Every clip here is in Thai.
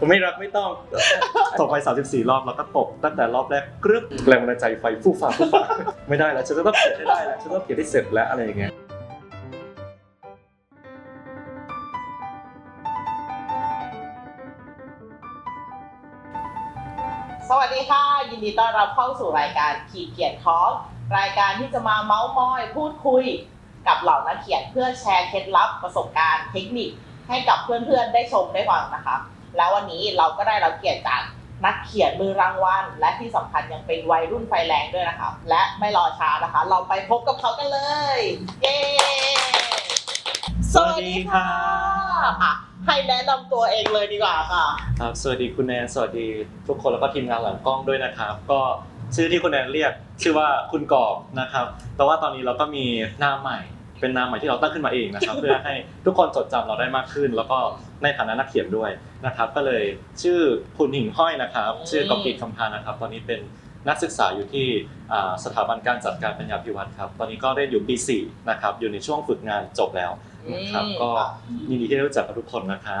ผมไม่รักไม่ต้องตกไป 34 รอบแล้วก็ตกตั้งแต่รอบแรกกรึ๊บแรงบันดาลใจไฟฟูฟ้าฟูฟ้าไม่ได้แล้วฉันจะต้องเขียนให้ได้แล้วฉันต้องเขียนให้เสร็จแล้วอะไรอย่างเงี้ยสวัสดีค่ะ ยินดีต้อนรับเข้าสู่รายการขีดเขียนทอล์กรายการที่จะมาเมาส์มอย พูดคุย กับเหล่านักเขียนเพื่อแชร์เคล็ดลับประสบการณ์เทคนิค ให้กับเพื่อนๆได้ชมได้ฟังนะคะ แล้ววันนี้เราก็ได้รับเกียรติจากนักเขียนมือรางวัลและที่สำคัญยังเป็นวัยรุ่นไฟแรงด้วยนะคะ และไม่รอช้านะคะ เราไปพบกับเขากันเลยเย้อะ ให้แนะนำตัวเองเลยดีกว่าค่ะ ครับสวัสดีคุณแนนสวัสดีทุกคนแล้วก็ทีมงานหลังกล้องด้วยนะครับ ก็ชื่อที่คุณแนนเรียกชื่อว่าคุณกอบนะครับ แต่ว่าตอนนี้เราก็มีนามใหม่ เป็นนามใหม่ที่เราตั้งขึ้นมาเองนะครับ เพื่อให้ทุกคนจดจำเราได้มากขึ้น แล้วก็ในฐานะนักเขียนด้วยนะครับ ก็เลยชื่อคุณหิ่งห้อยนะครับ ชื่อกอบกิจคำพานะครับ ตอนนี้เป็นนักศึกษาอยู่ที่อ่าสถาบันการจัดการปัญญาพิวัตรครับ ตอนนี้ก็ได้อยู่ปี4นะครับ อยู่ในช่วงฝึกงานจบแล้วนะครับอืมก็ยินดีที่ได้รู้จักกับทุกคนนะคะ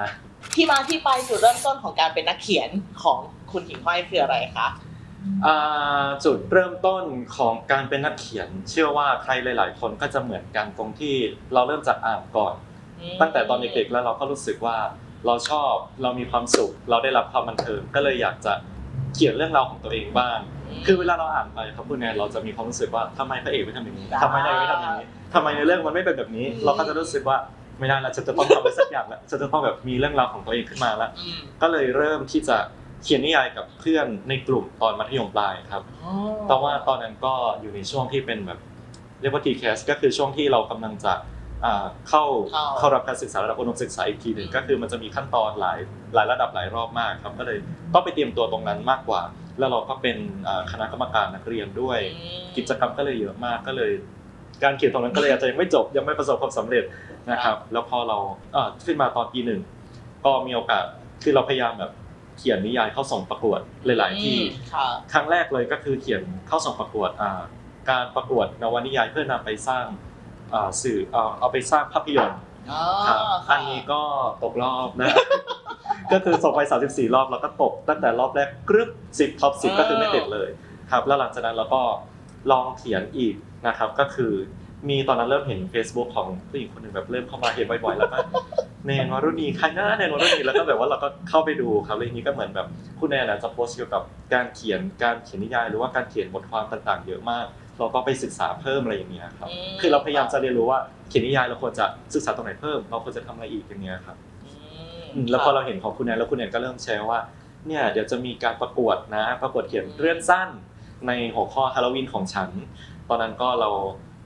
ที่มาที่ไปจุดเริ่มต้นของการเป็นนักเขียนของคุณหิ่งห้อยคืออะไรคะอ่า จุดเริ่มต้นของการเป็นนักเขียน เชื่อว่าใครหลาย ๆ คนก็จะเหมือนกันตรงที่เราเริ่มจากอ่านก่อน ตั้งแต่ตอนเด็ก ๆ แล้วเราก็รู้สึกว่าเราชอบเรามีความสุข เราได้รับความบันเทิงก็เลยอยากจะเขียนเรื่องราวของตัวเองบ้าง คือเวลาเราอ่านไปครับคุณแนนเราจะมีความรู้สึกว่าทำไมพระเอกไม่ทำอย่างนี้ทำไมนายไม่ทำอย่างนี้ทำไมในเรื่องมันไม่เป็นแบบนี้ เราก็จะรู้สึกว่าไม่ได้แล้วฉันจะต้องทำอะไรสักอย่างแล้วฉันจะต้องแบบมีเรื่องราวของตัวเองขึ้นมาแล้วอืมก็เลยเริ่มที่จะ เขียนนิยายกับเพื่อนในกลุ่มตอนมัธยมปลายครับแต่ว่าตอนนั้นก็อยู่ในช่วงที่เป็นแบบเรียกว่า TCAS ก็คือช่วงที่เรากำลังจะอ่าเข้าเข้าเข้ารับการศึกษาระดับอุดมศึกษาอีกทีหนึ่งก็คือมันจะมีขั้นตอนหลายหลายระดับหลายรอบมากครับ ก็เลยต้องไปเตรียมตัวตรงนั้นมากกว่า แล้วเราก็เป็นอ่าคณะกรรมการนักเรียนด้วย กิจกรรมก็เลยเยอะมากก็เลย การเขียนตรงนั้นก็เลยอาจจะยังไม่จบยังไม่ประสบความสำเร็จนะครับ แล้วพอเราเอ่อขึ้นมาตอนปีหนึ่งก็มีโอกาสคือเราพยายามแบบ เขียนนิยายเข้าส่งประกวดหลาย ๆ ที่ค่ะครั้งแรกเลยก็คือเขียนเข้าส่งประกวดอ่าการประกวดนวนิยายเพื่อนำไปสร้างอ่าสื่อเอาเอาไปสร้างภาพยนตร์อ๋อครับค่ะอันนี้ก็ตกรอบนะก็คือส่งไป 34 รอบแล้วก็ตกตั้งแต่รอบแรกกรึ๊บ10ท็อป10ก็คือไม่ติดเลยครับแล้วหลังจากนั้นเราก็ลองเขียนอีกนะครับก็คือมีตอนนั้นเริ่มเห็น Facebook ของผู้หญิงคนหนึ่งแบบเริ่มเข้ามาเห็นบ่อยๆแล้วก็ แนนวรุณีใครนะแนนวรุณีแล้วก็แบบว่าเราก็เข้าไปดูครับแล้วทีนี้ก็เหมือนแบบคุณแนนอะจะโพสต์เกี่ยวกับการเขียนการเขียนนิยาย หรือว่าการเขียนบทความต่าง ๆ เยอะมาก เราก็ไปศึกษาเพิ่มอะไรอย่างเงี้ยครับมคือเราพยายามจะเรียนรู้ว่าเขียนนิยายเราควรจะศึกษาตรงไหนเพิ่ม เราควรจะทำอะไรอีกอย่างเงี้ยครับอืมอืมแล้วพอเราเห็นของคุณแนนแล้วคุณแนนก็เริ่มแชร์ว่าเนี่ยเดี๋ยวจะมีการประกวดนะ ประกวดเขียนเรื่องสั้นในหัวข้อฮาโลวีนของฉัน ตอนนั้นก็เรา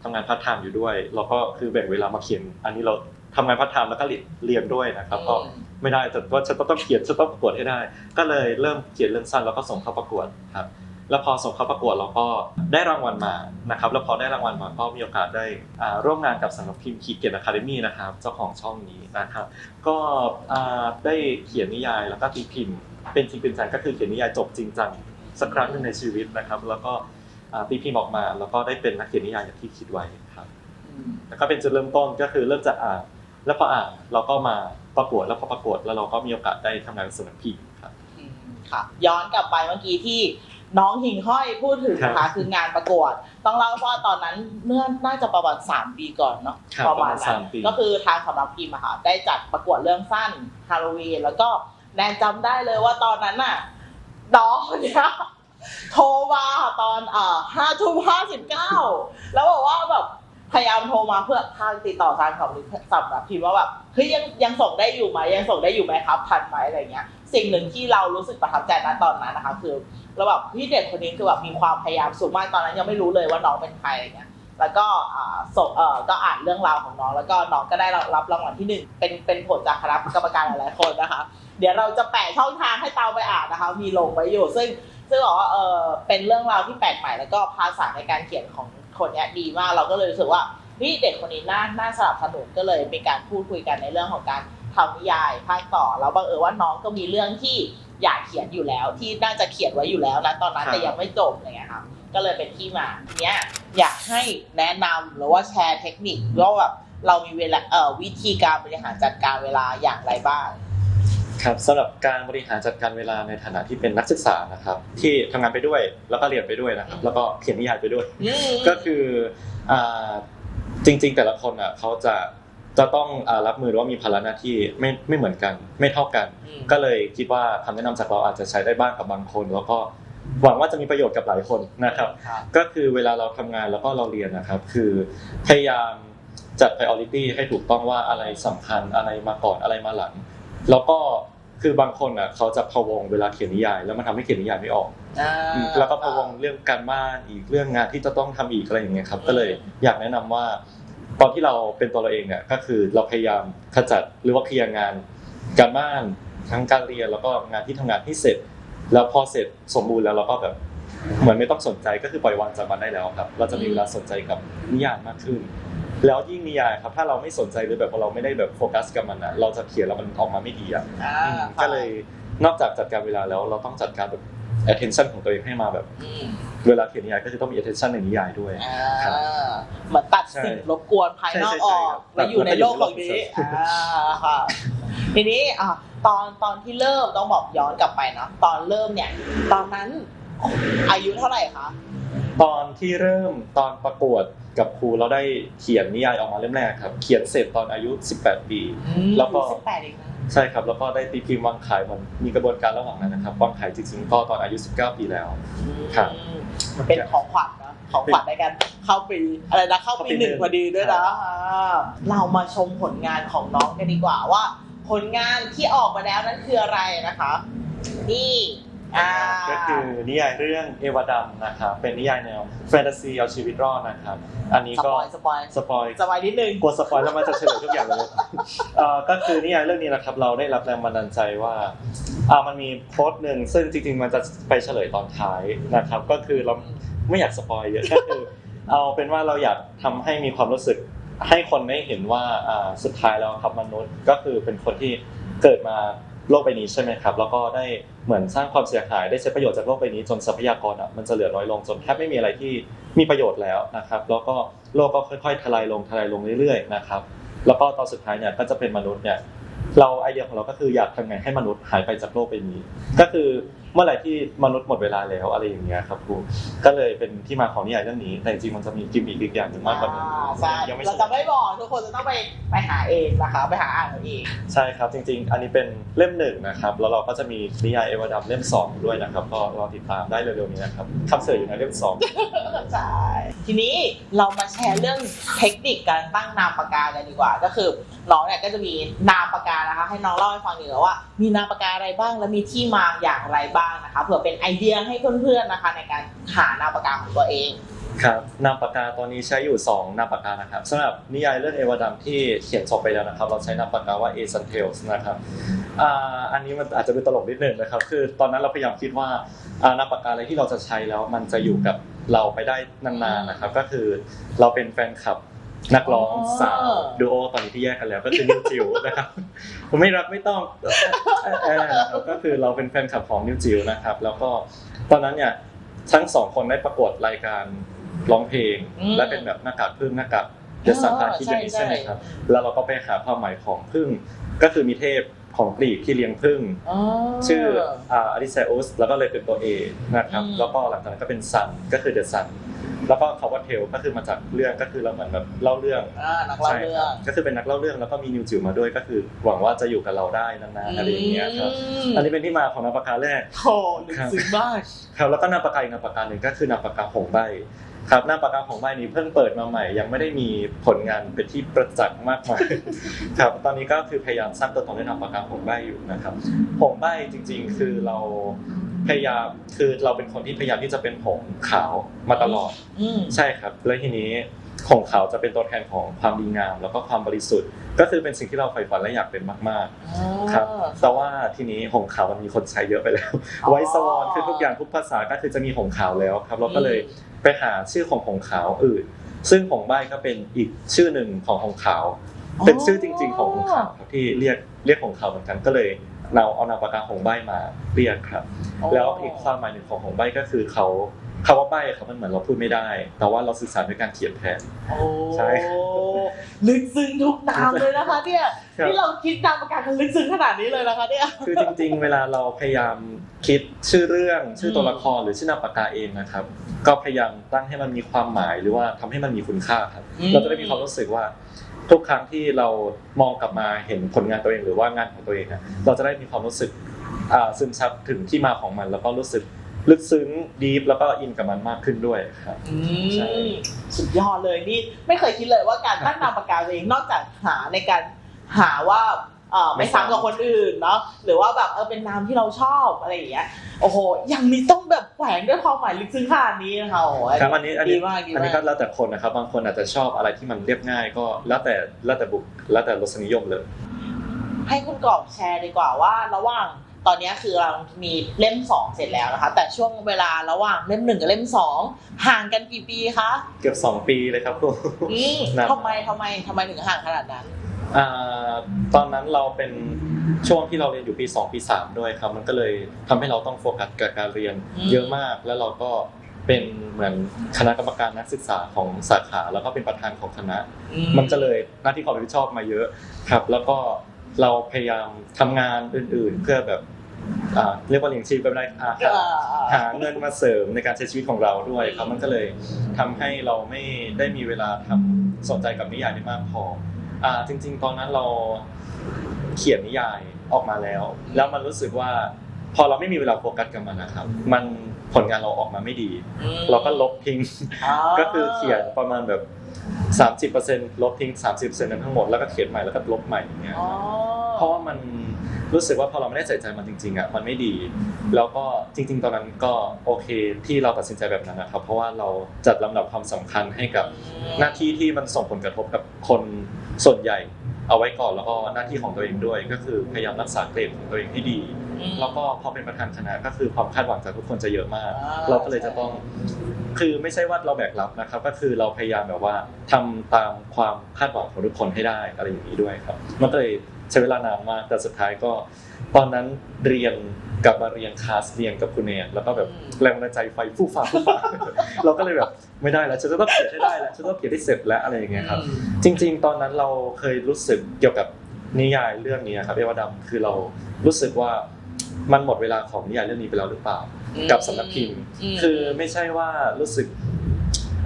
ทำงานพาร์ทไทม์อยู่ด้วย เราก็คือแบ่งเวลามาเขียน อันนี้เรา ทำงานพาร์ทไทม์แล้วก็เรียนด้วยนะครับก็ไม่ได้แต่ว่าฉันต้องเขียนฉันต้องประกวดให้ได้ ก็เลยเริ่มเขียนเรื่องสั้นแล้วก็ส่งเข้าประกวดครับแล้วพอส่งเข้าประกวดเราก็ได้รางวัลมานะครับแล้วพอได้รางวัลมาก็มีโอกาสได้อ่าร่วมงานกับสำนักพิมพ์ขีดเกียรติอะคาเดมี่นะครับเจ้าของช่องนี้นะครับก็อ่าได้เขียนนิยายแล้วก็ตีพิมพ์ เป็นจริงเป็นจังก็คือเขียนนิยายจบจริงจังสักครั้งหนึ่งในชีวิตนะครับ แล้วก็อ่าตีพิมพ์ออกมา แล้วก็ได้เป็นนักเขียนนิยายอย่างที่คิดไว้ครับอืมแล้วก็เป็นจุดเริ่มต้นก็คือเริ่มจากอ่าน แล้วพออ่านเราก็มาประกวดแล้วพอประกวดแล้วเราก็มีโอกาสได้ทำงานกับสำนักพิมพ์ครับอืมค่ะย้อนกลับไปเมื่อกี้ที่น้องหิ่งห้อยพูดถึงนะครัคะบคืองานประกวด ต้องเล่าว่าตอนนั้นเมื่อน่าจะประมาณสามปีก่อนเนาะครับประมาณประมาณนั้สานมปีก็คือทางสำนักพิมพ์อะค่ะได้จัดประกวดเรื่องสั้นฮาโลวีนแล้วก็แนนจำได้เลยว่าตอนนั้นน่ะน้องคนเนี่ยโทรมาตอนเอ่อห้าทุ่มห้าสิบเก้าแล้วบอกว่าแบบ พยายามโทรมาเพื่อทางติดต่อทางสำนักพิมพ์ว่าแบบเฮ้ยยังยังส่งได้อยู่ไหมยังส่งได้อยู่ไหมครับทันไหมอะไรเงี้ย สิ่งหนึ่งที่เรารู้สึกประทับใจณตอนนั้นนะคะ คือเราแบบพี่เด็กคนนี้คือแบบมีความพยายามสูงมากตอนนั้นยังไม่รู้เลยว่าน้องเป็นใครอะไรเงี้ยแล้วก็อ่าส่งเอ่อก็อ่านเรื่องราวของน้อง แล้วก็น้องก็ได้รับรางวัลที่หนึ่งเป็นเป็นผลจากคณะกรรมการหลายๆคนนะคะ เดี๋ยวเราจะแปะช่องทางให้เตาไปอ่านนะคะ มีลงไว้อยู่ซึ่งซึ่งบอกว่าเออเป็นเรื่องราวที่แปลกใหม่แล้วก็ภาษาในการเขียนของ คนเนี้ยดีมากเราก็เลยรู้สึกว่าพี่เด็กคนนี้น่าน่าสนับสนุนก็เลยมีการพูดคุยกันในเรื่องของการทำนิยายภาคต่อแล้วบังเอิญว่าน้องก็มีเรื่องที่อยากเขียนอยู่แล้ว ที่น่าจะเขียนไว้อยู่แล้วนะตอนนั้นแต่ยังไม่จบอะไรเงี้ยค่ะก็เลยเป็นที่มาเนี้ยอยากให้แนะนำหรือว่าแชร์เทคนิคว่าแบบเรามีเวลาเอ่อวิธีการบริหารจัดการเวลาอย่างไรบ้าง ครับสำหรับการบริหารจัดการเวลาในฐานะที่เป็นนักศึกษานะครับ ที่ทำงานไปด้วยแล้วก็เรียนไปด้วยนะครับ แล้วก็เขียนนิยายไปด้วยอืมก็คืออ่าจริง ๆ แต่ละคนอะเขาจะจะต้องอ่ารับมือว่ามีภาระหน้าที่ไม่ไม่เหมือนกัน ไม่เท่ากันอืมก็เลยคิดว่าคำแนะนำจากเราอาจจะใช้ได้บ้างกับบางคน แล้วก็หวังว่าจะมีประโยชน์กับหลายคนนะครับครับก็คือเวลาเราทำงานแล้วก็เราเรียนนะครับ คือพยายามจัด priority ให้ถูกต้องว่าอะไรสำคัญอะไรมาก่อนอะไรมาหลัง แล้วก็ คือบางคนอะเขาจะพะวงเวลาเขียนนิยาย แล้วมันทำให้เขียนนิยายไม่ออกอ่าแล้วก็พะวงเรื่องการบ้านอีกเรื่องงานที่จะต้องทำอีกอะไรอย่างเงี้ยครับ ก็เลยอยากแนะนำว่า ตอนที่เราเป็นตัวเราเองเนี่ยก็คือเราพยายามขจัดหรือว่าเคลียร์งาน การบ้านทั้งการเรียนแล้วก็งานที่ทำงานให้เสร็จ แล้วพอเสร็จสมบูรณ์แล้วเราก็แบบเหมือนไม่ต้องสนใจก็คือปล่อยวางจากมันได้แล้วครับ เราจะมีเวลาสนใจกับนิยายมากขึ้น แล้วยิ่งนิยายครับถ้าเราไม่สนใจหรือแบบว่าเราไม่ได้แบบโฟกัสกับมันอะเราจะเขียนแล้วมันออกมาไม่ดีอะอ่าอืมก็เลยนอกจากจัดการเวลาแล้วเราต้องจัดการแบบ attention ของตัวเองให้มาแบบ อืมเวลาเขียนนิยายก็คือต้องมี attention ในนิยายด้วย อ่าครับเหมือนตัดใช่สิ่งรบกวนภายนอกใช่อใช่อกครับแล้วอยู่ในโลกของนี้ตัดมันไปอยู่ในโลกของอ่าค่ะทีนี้อะตอนตอนที่เริ่มต้องบอกย้อนกลับไปเนาะตอนเริ่มเนี่ย ตอนนั้นอายุเท่าไหร่คะ ตอนที่เริ่มตอนประกวด กับครูเราได้เขียนนิยายออกมาเล่มแรกครับ เขียนเสร็จตอนอายุ 18 ปี แล้วก็สิบแปดเองนะใช่ครับ แล้วก็ได้ตีพิมพ์วางขายมันมีกระบวนการระหว่างนั้นนะครับวางขายจริงๆก็ตอนอายุ 19 ปีแล้วครับอืมเป็นของขวัญนะของขวัญในการเข้าปีอะไรนะเข้าปีเข้าปีหนึ่งหนึ่งพอดีด้วยนะอ่าเรามาชมผลงานของน้องกันดีกว่าว่า ผลงานที่ออกมาแล้วนั้นคืออะไรนะคะ นี่ อ่า ก็คือนิยายเรื่องเอวาดัมนะครับเป็นนิยายแนวแฟนตาซีเอาชีวิตรอดนะครับ อันนี้สก็ปอยสปอยสปอยสปอยนิดนึงกลัวสปอยแล้วมันจะเฉลยทุกอย่างเลยเอ่อก็คือนิยายเรื่องนี้นะครับ เราได้รับแรงบันดาลใจว่าอ่ามันมีโพสต์หนึ่งซึ่งจริงๆมันจะไปเฉลยตอนท้ายนะครับ ก็คือเราไม่อยากสปอยเยอะก็คือเอาเป็นว่าเราอยากทำให้มีความรู้สึกให้คนได้เห็นว่าอ่าสุดท้ายแล้วครับมนุษย์ก็คือเป็นคนที่เกิดมา โลกใบนี้ใช่ไหมครับ แล้วก็ได้เหมือนสร้างความเสียหายได้ใช้ประโยชน์จากโลกใบนี้จนทรัพยากรอะมันจะเหลือน้อยลงจนแทบไม่มีอะไรที่มีประโยชน์แล้วนะครับ แล้วก็โลกก็ค่อยๆ ทลายลงทลายลงเรื่อยๆนะครับแล้วก็ตอนสุดท้ายเนี่ยก็จะเป็นมนุษย์เนี่ยเราไอเดียของเราก็คืออยากทำไงให้มนุษย์หายไปจากโลกใบนี้ ก็คือ เมื่อไหร่ที่มนุษย์หมดเวลาแล้วอะไรอย่างเงี้ยครับครูก็เลยเป็นที่มาของนิยายเรื่องนี้ แต่จริงๆมันจะมีกิมมิคอีกอย่างหนึ่งมากกว่านั้นอ่าใช่ยังไม่เราจะไม่บอกทุกคนจะต้องไปไปหาเองนะคะไปหาอ่านเอาเองใช่ครับจริง ๆ อันนี้เป็นเล่มหนึ่งนะครับแล้วเราก็จะมีนิยายเอวาดัมเล่มสองด้วยนะครับก็รอติดตามได้เร็วๆนี้นะครับคำเสนออยู่ในเล่มสองใช่ทีนี้เรามาแชร์เรื่องเทคนิคการตั้งนามปากกากันดีกว่า ก็คือน้องเนี่ยก็จะมีนามปากกานะคะ ให้น้องเล่าให้ฟังดีกว่าว่า มีนามปากกาอะไรบ้างและมีที่มาอย่างไรบ้างนะคะเผื่อเป็นไอเดียให้เพื่อนๆนะคะ ในการหานามปากกาของตัวเอง ครับนามปากกาตอนนี้ใช้อยู่ 2นามปากกานะครับสำหรับนิยายเรื่องเอวาดัมที่เขียนจบไปแล้วนะครับ เราใช้นามปากกาว่า A Sun Tales นะครับอ่าอันนี้มันอาจจะเป็นตลกนิดนึงนะครับ คือตอนนั้นเราพยายามคิดว่าอ่านามปากกาอะไรที่เราจะใช้แล้วมันจะอยู่กับเราไปได้นานๆนะครับ ก็คือเราเป็นแฟนคลับ นักร้องสาวอ๋อดูโอตอนนี้ที่แยกกันแล้วก็คือนิวจิ๋วนะครับผมไม่รักไม่ต้องเออก็คือเราเป็นแฟนคลับของนิวจิ๋วนะครับ แล้วก็ตอนนั้นเนี่ยทั้งสองคนได้ประกวดรายการร้องเพลงอืมและเป็นแบบหน้ากากพึ่งหน้ากากเดอะสันทาคิดอย่างนี้ใช่ใช่ไหมใช่ครับ แล้วเราก็ไปหาความหมายของพึ่งก็คือมีเทพ ของกรีกที่เลี้ยงพึ่ง อ๋อ ชื่ออาอริเซอุสแล้วก็เลยเป็นตัว A นะครับ อืม แล้วก็หลังจากนั้นก็เป็นซันก็คือเดอะซันแล้วก็คาว่าเทลก็คือมาจากเรื่องก็คือเราเหมือนแบบเล่าเรื่องอ่านักเล่าเรื่องก็คือเป็นนักเล่าเรื่องแล้วก็มีนิวจิ๋วมาด้วยก็คือ หวังว่าจะอยู่กับเราได้นานๆอะไรอย่างเงี้ยครับมอันนี้เป็นที่มาของนามปากกาแรกโอ้ลึกซึ้งมาก ครับแล้วก็นามปากกาอีกนามปากกาหนึ่งก็คือนามปากกาหงใบ ครับนามปากกาหงใบนี้เพิ่งเปิดมาใหม่ ยังไม่ได้มีผลงานเป็นที่ประจักษ์มากมายครับตอนนี้ก็คือพยายามสร้างตัวตนด้วยนามปากกาหงใบอยู่นะครับหงใบจริง ๆ คือเราพยายามคือเราเป็นคนที่พยายามที่จะเป็นหงขาวมาตลอดอืมใช่ครับ แล้วทีนี้ของเขาจะเป็นตัวแทนของความดีงาม แล้วก็ความบริสุทธิ์ ก็คือเป็นสิ่งที่เราใฝ่ฝันและอยากเป็นมากๆครับแต่ว่าทีนี้หงขาวมันมีคนใช้เยอะไปแล้วอ๋อไวท์สวอนคือทุกอย่างทุกภาษาก็คือจะมีหงขาวแล้วครับ เราก็เลย ไปหาชื่อของหงขาวอื่น ซึ่งหงใบก็เป็นอีกชื่อหนึ่งของหงขาว เป็นชื่อจริง ๆ ของหงขาวครับที่เรียกเรียกหงขาวเหมือนกันก็เลย เราเอานามปากกาหงใบมาเรียกครับ แล้วอีกความหมายหนึ่งของหงใบก็คือเขา คำว่าใบ้ครับมันเหมือนเราพูดไม่ได้ แต่ว่าเราสื่อสารด้วยการเขียนแทน โอ้ใช่ลึกซึ้งทุกนามเลยนะคะเนี่ยครับนี่เราคิดนามประกาศกันลึกซึ้งขนาดนี้เลยนะคะเนี่ย คือจริงๆ เวลาเราพยายามคิดชื่อเรื่อง ชื่อตัวละครหรือชื่อนามปากกาเองนะครับ ก็พยายามตั้งให้มันมีความหมายหรือว่าทำให้มันมีคุณค่าครับ อืม เราจะได้มีความรู้สึกว่า ทุกครั้งที่เรามองกลับมาเห็นผลงานตัวเองหรือว่างานของตัวเองอะเราจะได้มีความรู้สึกอ่าซึมซับถึงที่มาของมัน แล้วก็รู้สึก ลึกซึ้งดีฟแล้วก็อินกับมันมากขึ้นด้วยครับ อืใช่ มสุดยอดเลยนี่ไม่เคยคิดเลยว่าการตั้งนามปากกาตัวเองนอกจากหาในการหาว่าเออไม่ซ้ำกับคนอื่นเนาะหรือว่าแบบเออเป็นนามที่เราชอบอะไรอย่างเงี้ยโอ้โหยังมีต้องแบบแฝงด้วยความหมายลึกซึ้งขนาดนี้นะคะโอ้โหครับอันนี้อันดีนี้มากดีอันมานี้กก็แล้วแต่คนนะครับ บางคนอาจจะชอบอะไรที่มันเรียบง่าย ก็แล้วแต่แล้วแต่บุคแล้วแต่รสนิยมเลย ให้คุณกรอบแชร์ดีกว่าว่าระหว่าง ตอนนี้คือเรามีเล่มสองเสร็จแล้วนะคะ แต่ช่วงเวลาระหว่างเล่มหนึ่งกับเล่มสองห่างกันกี่ปีคะเกือบสองปีเลยครับครูอืมนานทำไมทำไมทำไมถึงห่างขนาดนั้น อ่าตอนนั้นเราเป็นช่วงที่เราเรียนอยู่ปี 2 ปี 3 ด้วยครับ มันก็เลยทำให้เราต้องโฟกัสกับการเรียนอืมเยอะมากแล้วเราก็เป็นเหมือนคณะกรรมการนักศึกษาของสาขา แล้วก็เป็นประธานของคณะ อืมันจะเลยหน้าที่ความรับผิดชอบมาเยอะครับ แล้วก็ เราพยายามทำงานอื่น ๆ เพื่อแบบอ่าเรียกว่าเลี้ยงชีพก็ไม่ได้อ่าเอ่อหาเงินมาเสริมในการใช้ชีวิตของเราด้วยครับมันก็เลยทำให้เราไม่ได้มีเวลาทำสนใจกับนิยายได้มากพออ่าจริง ๆ ตอนนั้นเราเขียนนิยายออกมาแล้ว แล้วมันรู้สึกว่าพอเราไม่มีเวลาโฟกัสกับมันนะครับ มัน ผลงานเราออกมาไม่ดีอืมเราก็ลบทิ้งอ่าก็คือเขียนประมาณแบบ 30%ลบทิ้ง 30%นั้นทั้งหมดแล้วก็เขียนใหม่แล้วก็ลบใหม่อย่างเงี้ยอ๋อเพราะว่ามันรู้สึกว่าพอเราไม่ได้ใส่ใจมันจริงๆอะมันไม่ดี แล้วก็จริง ๆ ตอนนั้นก็โอเคที่เราตัดสินใจแบบนั้นนะครับเพราะว่าเราจัดลำดับความสำคัญให้กับหน้าที่ที่มันส่งผลกระทบกับคนส่วนใหญ่ เอาไว้ก่อนแล้วก็หน้าที่ของตัวเองด้วย ก็คือพยายามรักษาเกรดของตัวเองให้ดีอืม แล้วก็พอเป็นประธานคณะก็คือความคาดหวังจากทุกคนจะเยอะมากอ่าเราก็เลยจะต้อง คือไม่ใช่ว่าเราแบกรับนะครับ ก็คือเราพยายามแบบว่าทำตามความคาดหวังของทุกคนให้ได้อะไรอย่างนี้ด้วยครับมันก็เลยใช้เวลานานมากแต่สุดท้ายก็ ตอนนั้นเรียนกลับมาเรียนคลาสเรียนกับคุณเนยแล้วก็แบบแรงบันดาลใจไฟฟู่ฟ้าฟู่ฟ้าเราก็เลยแบบไม่ได้แล้วฉันจะต้องเขียนให้ได้แล้วฉันต้องเขียนให้เสร็จแล้วอะไรอย่างเงี้ยครับอืมจริง ๆ ตอนนั้นเราเคยรู้สึกเกี่ยวกับนิยายเรื่องนี้ครับเอวาดำคือเรารู้สึกว่า มันหมดเวลาของนิยายเรื่องนี้ไปแล้วหรือเปล่า กับสำนักพิมพ์มคือไม่ใช่ว่ารู้สึก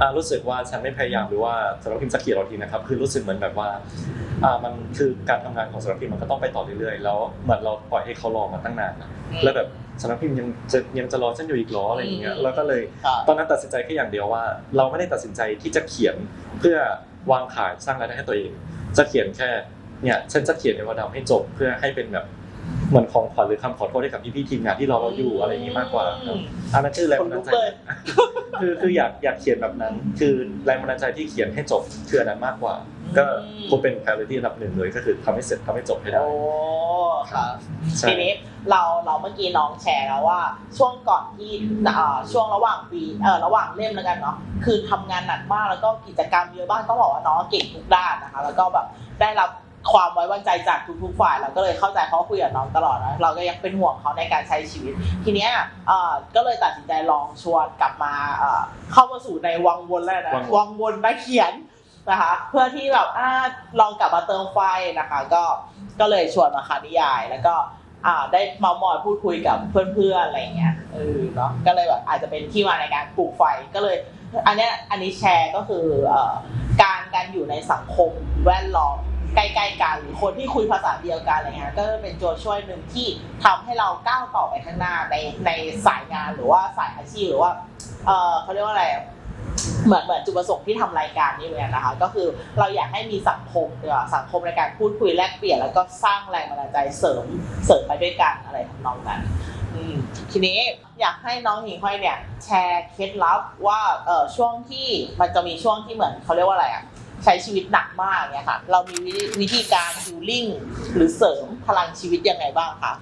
อ่ารู้สึกว่าฉันไม่พยายามหรือว่าสำนักพิมพ์จะเขียนเราทีนะครับ คือรู้สึกเหมือนแบบว่าอ่ามันคือการทำงานของสำนักพิมพ์มันก็ต้องไปต่อเรื่อยๆแล้วเหมือนเราปล่อยให้เขารอมาตั้งนานนะแล้วแบบสำนักพิมพ์ยังจะยังจะรอฉันอยู่อีกเหรออะไรอย่างเงี้ยแล้วก็เลยค่ะตอนนั้นตัดสินใจแค่อย่างเดียวว่า เราไม่ได้ตัดสินใจที่จะเขียนเพื่อวางขายสร้างรายได้ให้ตัวเอง จะเขียนแค่เนี่ยฉันจะเขียนในวันดำให้จบเพื่อให้เป็นแบบ เหมือนของขวัญหรือคำขอโทษให้กับพี่ๆทีมงานที่รอเราอยู่อะไรอย่างนี้มากกว่าครับอันนั้นคือแรงบันดาลใจขนลุกเลยคือคืออยากอยากเขียนแบบนั้น คือแรงบันดาลใจที่เขียนให้จบคืออันนั้นมากกว่า ก็คงเป็น priority อันดับหนึ่งเลยก็คือทำให้เสร็จทำให้จบให้ได้ โอ้ค่ะใช่ทีนี้เราเราเมื่อกี้น้องแชร์แล้วว่า ช่วงก่อนที่เอ่อช่วงระหว่างปีเออระหว่างเล่มแล้วกันเนาะคือทำงานหนักมากแล้วก็กิจกรรมเยอะมากต้องบอกว่าน้องเก่งทุกด้านนะคะ แล้วก็แบบได้รับ ความไว้วางใจจากทุกๆฝ่ายเราก็เลยเข้าใจเขาคุยกับน้องตลอดนะเราก็ยังเป็นห่วงเขาในการใช้ชีวิต ทีเนี้ยเอ่อก็เลยตัดสินใจลองชวนกลับมาเอ่อเข้ามาสู่ในวังวนแล้วนะวังวนวังวนนักเขียนนะคะเพื่อที่แบบอ่าลองกลับมาเติมไฟนะคะ ก็ก็เลยชวนมาคานิยายแล้วก็อ่าได้เมามอยพูดคุยกับเพื่อนๆอะไรอย่างเงี้ยเออเนาะก็เลยแบบอาจจะเป็นที่มาในการปลูกไฟก็เลย อันเนี้ยอันนี้แชร์ก็คือเอ่อการการอยู่ในสังคมแวดล้อม ใกล้ๆกันหรือคนที่คุยภาษาเดียวกันอะไรเงี้ยก็เป็นตัวช่วยหนึ่งที่ทำให้เราก้าวต่อไปข้างหน้าในในสายงานหรือว่าสายอาชีพหรือว่าเออเขาเรียกว่าอะไรเหมือนเหมือนจุดประสงค์ที่ทำรายการนี้เลยนะคะ ก็คือเราอยากให้มีสังคมเดียวสังคมในการพูดคุยแลกเปลี่ยน แล้วก็สร้างแรงบันดาลใจเสริมเสริมไปด้วยกันอะไรทำนองนั้นทีนี้อยากให้น้องหิงห้อยเนี่ย แชร์เคล็ดลับว่าเออช่วงที่มันจะมีช่วงที่เหมือนเขาเรียกว่าอะไรอะ ใช้ชีวิตหนักมากเนี่ยค่ะ เรามีวิวิธีการฮิลลิ่งหรือเสริมพลังชีวิตยังไงบ้างคะ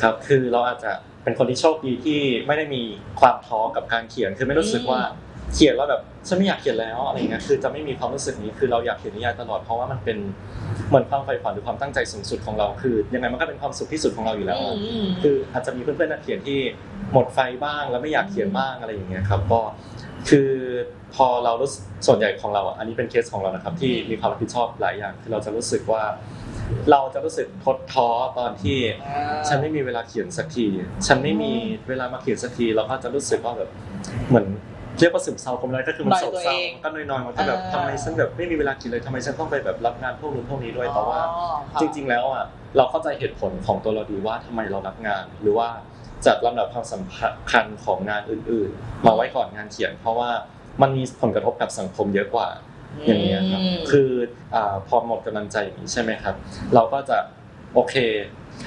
ครับคือเราอาจจะเป็นคนที่โชคดีที่ไม่ได้มีความท้อกับการเขียนคือไม่รู้สึกว่าเขียนแล้วแบบฉันไม่อยากเขียนแล้วอะไรเงี้ยคือจะไม่มีความรู้สึกนี้คือเราอยากเขียนนิยายตลอดเพราะว่ามันเป็นเหมือนความใฝ่ฝันหรือความตั้งใจสูงสุดของเราคือยังไงมันก็เป็นความสุขที่สุดของเราอยู่แล้วอะอืมคืออาจจะมีเพื่อนๆนักเขียนที่หมดไฟบ้างแล้วไม่อยากเขียนบ้างอะไรอย่างเงี้ยครับก็ คือพอเรารู้สึกส่วนใหญ่ของเราอะอันนี้เป็นเคสของเรานะครับ ที่มีความรับผิดชอบหลายอย่างคือเราจะรู้สึกว่า เราจะรู้สึกทดท้อตอนที่ ฉันไม่มีเวลาเขียนสักที ฉันไม่มีเวลามาเขียนสักทีเราก็จะรู้สึกว่าแบบเหมือนเรียกว่าซึมเศร้าคมไรก็คือมันหน่อยโศกตัวเศร้าเองมันก็น้อยๆมันก็แบบอ่าทำไมฉันแบบไม่มีเวลาเขียนเลยทำไมฉันต้องไปแบบรับงานพวกนู้นพวกนี้ด้วยแต่ว่าอ๋อค่ะจริง ๆ แล้วอะเราเข้าใจเหตุผลของตัวเราดีว่าทำไมเรารับงานหรือว่า จัดลำดับความสำคัญของงานอื่นๆ มาไว้ก่อนงานเขียน เพราะว่ามันมีผลกระทบกับสังคมเยอะกว่าอย่างนี้ยครับอืมคืออ่าพอหมดกำลังใจอย่างนี้ใช่ไหมครับ เราก็จะโอเค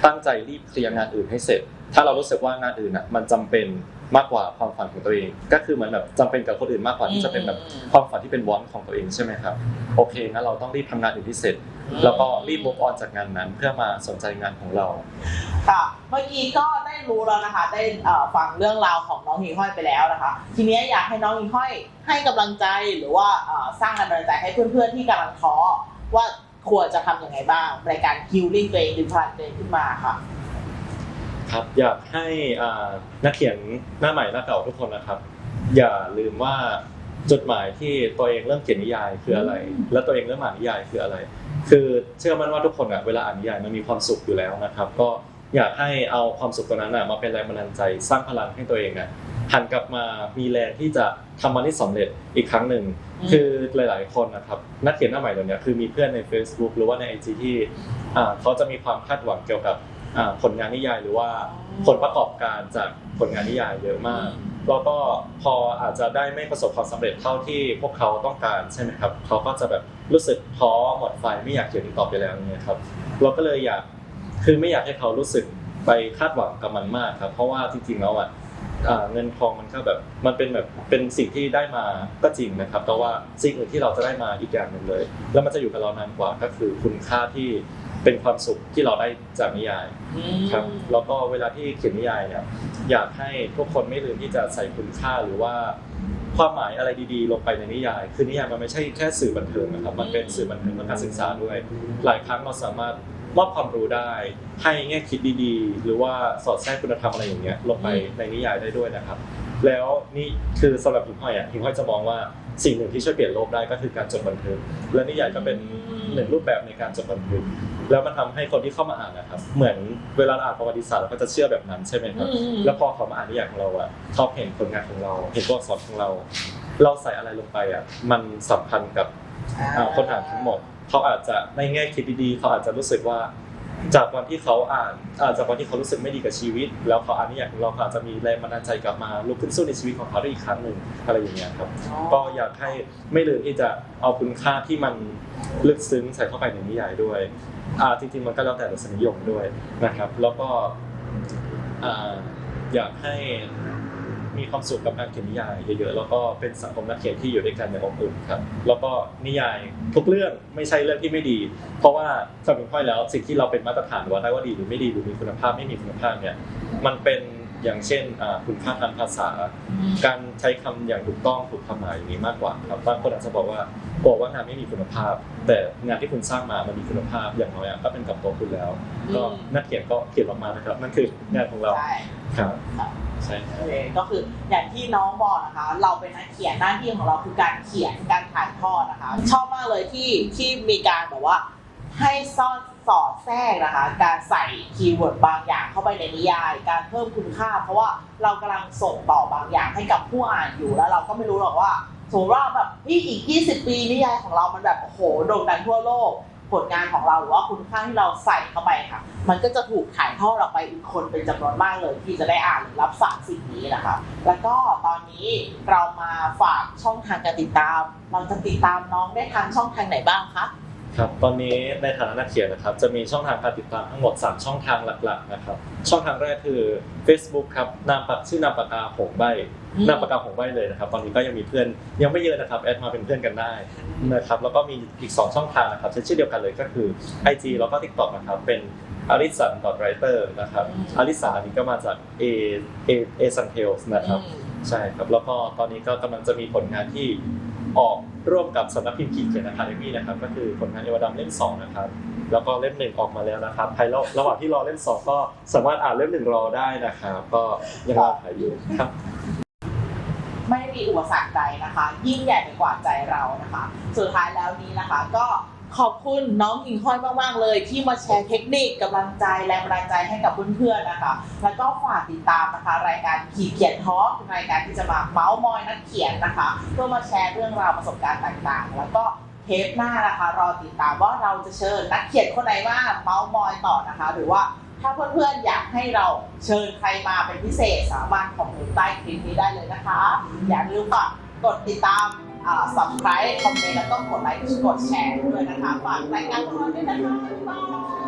ตั้งใจรีบเคลียร์งานอื่นให้เสร็จ ถ้าเรารู้สึกว่างานอื่นอะมันจำเป็นมากกว่าความฝันของตัวเอง ก็คือเหมือนแบบจำเป็นกับคนอื่นมากกว่าที่จะเป็นแบบความฝันที่เป็นวอนของตัวเองใช่ไหมครับโอเคงั้นเราต้องรีบทำงานอื่นที่เสร็จ แล้วก็รีบ move on จากงานนั้น เพื่อมาสนใจงานของเราค่ะเมื่อกี้ก็ได้รู้แล้วนะคะ ได้เอ่อฟังเรื่องราวของน้องหิ่งห้อยไปแล้วนะคะ ทีนี้อยากให้น้องหิ่งห้อยให้กำลังใจหรือว่าเอ่อสร้างกำลังใจให้เพื่อนๆที่กำลังท้อว่าควรจะทำยังไงบ้างในการฮิลลิ่งตัวเองดึงพลังตัวเองขึ้นมาค่ะ ครับ อยากให้อ่านักเขียนหน้าใหม่หน้าเก่าทุกคนนะครับ อย่าลืมว่าจุดหมายที่ตัวเองเริ่มเขียนนิยายคืออะไร และตัวเองเริ่มอ่านนิยายคืออะไร คือเชื่อมั่นว่าทุกคนอะเวลาอ่านนิยายมันมีความสุขอยู่แล้วนะครับ ก็อยากให้เอาความสุขตรงนั้นอะมาเป็นแรงบันดาลใจ สร้างพลังให้ตัวเองอะหันกลับมามีแรงที่จะทำมันที่สำเร็จอีกครั้งหนึ่งอืมคือหลาย ๆ คนนะครับนักเขียนหน้าใหม่เหล่านี้คือมีเพื่อนใน Facebook หรือว่าใน IG ที่อ่าเขาจะมีความคาดหวังเกี่ยวกับอ่า ผลงานนิยายหรือว่าผลประกอบการจากผลงานนิยายเยอะมาก แล้วก็พออาจจะได้ไม่ประสบความสำเร็จเท่าที่พวกเขาต้องการใช่ไหมครับเขาก็จะแบบรู้สึกท้อหมดไฟไม่อยากเขียนอีกต่อไปแล้วเนี่ยครับ เราก็เลยอยากคือไม่อยากให้เขารู้สึกไปคาดหวังกับมันมากครับ เพราะว่าจริงๆแล้วอะอ่าเงินทองมันก็แบบมันเป็นแบบเป็นสิ่งที่ได้มาก็จริงนะครับ แต่ว่าสิ่งอื่นที่เราจะได้มาอีกอย่างหนึ่งเลย แล้วมันจะอยู่กับเรานานกว่าก็คือคุณค่าที่ เป็นความสุขที่เราได้จากนิยายครับแล้วก็เวลาที่เขียนนิยายเนี่ยอยากให้ทุกคนไม่ลืมที่จะใส่คุณค่าหรือว่าความหมายอะไรดีๆ ลงไปในนิยาย คือนิยายมันไม่ใช่แค่สื่อบันเทิงนะครับ มันเป็นสื่อบันเทิงและการศึกษาด้วย หลายครั้งเราสามารถมอบความรู้ได้ ให้แง่คิดดีๆ หรือว่าสอดแทรกคุณธรรมอะไรอย่างเงี้ยลงไปในนิยายได้ด้วยนะครับ แล้วนี่คือสำหรับหิงห้อยอะหิงห้อยจะมองว่าสิ่งหนึ่งที่ช่วยเปลี่ยนโลกได้ก็คือการจดบันทึกและนิยายก็เป็น หนึ่งรูปแบบในการจดบันทึกแล้วมันทำให้คนที่เข้ามาอ่านนะครับ เหมือนเวลาเราอ่านประวัติศาสตร์เราก็จะเชื่อแบบนั้นใช่ไหมครับ แล้วพอเขามาอ่านนิยายของเราอะเขาเห็นผลงานของเรา เห็นตัวอักษรของเรา เราใส่อะไรลงไปอะมันสัมพันธ์กับอ่าคนอ่านทั้งหมด เขาอาจจะในแง่คิดดีๆ เขาอาจจะรู้สึกว่า จากวันที่เขาอ่านอาจากวันที่เขารู้สึกไม่ดีกับชีวิต แล้วเขาอ่านนิยายของเราเขาอาจจะมีแรงบันดาลใจกลับมาลุกขึ้นสู้ในชีวิตของเขาได้อีกครั้งหนึ่งอะไรอย่างเงี้ยครับ ก็อยากให้ไม่ลืมที่จะเอาคุณค่าที่มันลึกซึ้งใส่เข้าไปในนิยายด้วยอ่าจริงๆมันก็แล้วแต่รสนิยมด้วยนะครับ แล้วก็อ่าอยากให้ มีความสุขกับการเขียนนิยายเยอะๆแล้วก็เป็นสังคมนักเขียนที่อยู่ด้วยกันอย่างอบอุ่นครับแล้วก็นิยายทุกเรื่องไม่ใช่เรื่องที่ไม่ดี เพราะว่าสำหรับค่อยแล้วสิ่งที่เราเป็นมาตรฐานว่าได้ว่าดีหรือไม่ดีหรือมีคุณภาพไม่มีคุณภาพเนี่ยมันเป็นอย่างเช่นอ่าคุณค่าทางภาษา การใช้คำอย่างถูกต้องถูกความหมายอย่างนี้มากกว่าครับบางคนอาจจะบอกว่าบอกว่างานไม่มีคุณภาพ แต่งานที่คุณสร้างมามันมีคุณภาพอย่างน้อยอะก็เป็นกับตัวคุณแล้ว ก็นักเขียนก็เขียนออกมานะครับนั่นคืองานของเราใช่ครับค่ะ ใช่ครับโอเคก็คืออย่างที่น้องบอกนะคะ เราเป็นนักเขียนหน้าที่ของเราคือการเขียนการถ่ายทอดนะคะ ชอบมากเลยที่ที่มีการแบบว่า ให้ซ่อนสอดแทรกนะคะ การใส่คีย์เวิร์ดบางอย่างเข้าไปในนิยาย การเพิ่มคุณค่า เพราะว่าเรากำลังส่งต่อบางอย่างให้กับผู้อ่านอยู่แล้ว เราก็ไม่รู้หรอกว่าสมมติว่าแบบนี่อีก 20 ปีนิยายของเรามันแบบโอ้โหโด่งดังทั่วโลก ผลงานของเราหรือว่าคุณค่าที่เราใส่เข้าไปค่ะ มันก็จะถูกถ่ายทอดออกไปอีกคนเป็นจำนวนมากเลย ที่จะได้อ่านหรือรับสารสิ่งนี้นะคะ แล้วก็ตอนนี้เรามาฝากช่องทางการติดตาม เราจะติดตามน้องได้ทางช่องทางไหนบ้างคะ ครับตอนนี้ในฐานะนักเขียนนะครับ จะมีช่องทางการติดตามทั้งหมด 3 ช่องทางหลักๆนะครับ ช่องทางแรกคือ Facebook ครับนามปากชื่อนามปากกาหงใบอืมนามปากกาหงใบเลยนะครับ ตอนนี้ก็ยังมีเพื่อนยังไม่เยอะนะครับแอดมาเป็นเพื่อนกันได้นะครับแล้วก็มีอีก 2 ช่องทางนะครับใช้ชื่อเดียวกันเลยก็คือ IG แล้วก็ TikTok นะครับเป็น a r i s a n writer นะครับอืม a r i s a n อันนี้ก็มาจาก A A A Sun Tales นะครับอืมใช่ครับแล้วก็ตอนนี้ก็กำลังจะมีผลงานที่ออก ร่วมกับสำนักพิมพ์ขีดเขียนอะคาเดมี่นะครับ ก็คือผลงานเยาวดำเล่มสองนะครับแล้วก็เล่มหนึ่งออกมาแล้วนะครับใครระระหว่างที่รอเล่มสองก็สามารถอ่านเล่มหนึ่งรอได้นะครับ ก็ยังรอขายอยู่ครับไม่มีอุปสรรคใดนะคะ ยิ่งใหญ่ไปกว่าใจเรานะคะ สุดท้ายแล้วนี้นะคะ ก็ ขอบคุณน้องหิงห้อยมาก ๆ เลย ที่มาแชร์เทคนิคกำลังใจแรงบันดาลใจให้กับเพื่อนๆนะคะ แล้วก็ฝากติดตามนะคะ รายการขีดเขียนท้อล์กรายการที่จะมาเมาส์มอยนักเขียนนะคะ เพื่อมาแชร์เรื่องราวประสบการณ์ต่างๆ แล้วก็เทปหน้านะคะ รอติดตามว่าเราจะเชิญนักเขียนคนไหนมาเมาส์มอยต่อนะคะ หรือว่าถ้าเพื่อนๆอยากให้เราเชิญใครมาเป็นพิเศษสามารถคอมเมนต์ใต้คลิปนี้ได้เลยนะคะ อย่าลืมกดติดตาม อ่า subscribe คอมเมนต์แล้วก็กดไลค์กดแชร์ด้วยนะคะ ฝากรายการของเราด้วยนะคะบ๊ายบาย